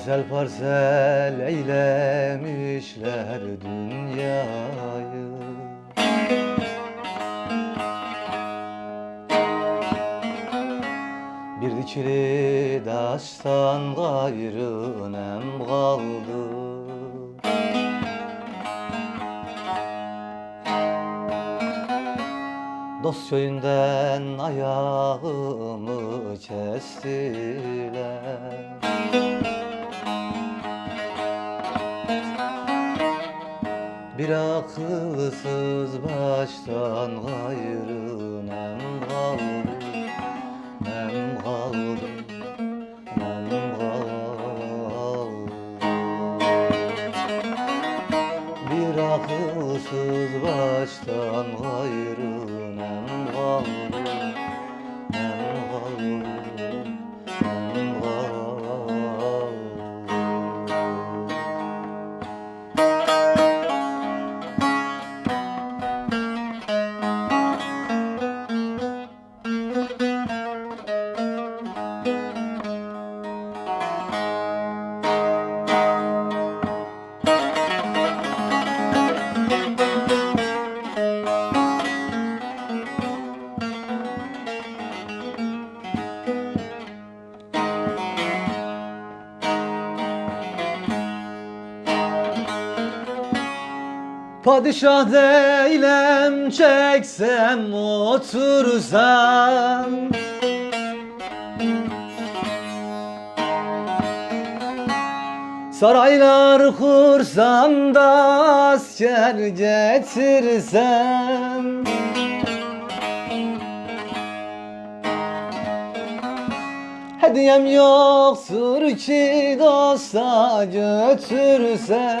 Parsel parsel eylemişler dünyayı. Bir dikili daştan gayrı nem kaldı. Dost köyünden ayağımı kestiler Bir akılsız baştan gayrı nem kaldı Nem kaldı Padişah değilim çeksem otursam. Saraylar kursam da asker getirsem. Hediyem yoktur ki dosta götürsem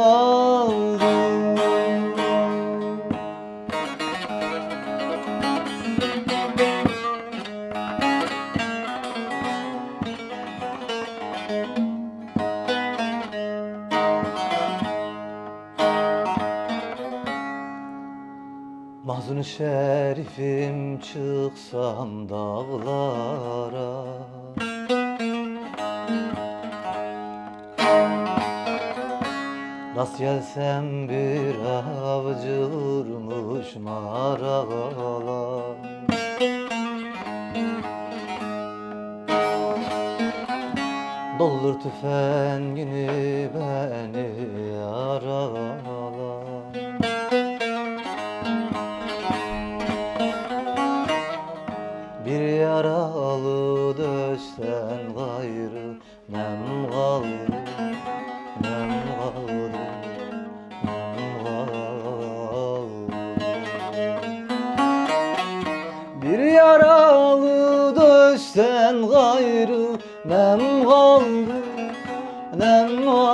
Mahzun şerifim çıksam dağlara. Rast gelsem bir avcı vurmuş maralar. Doldur tüfengini beni yaralar döşten gayrı Nem kaldı Nem kaldı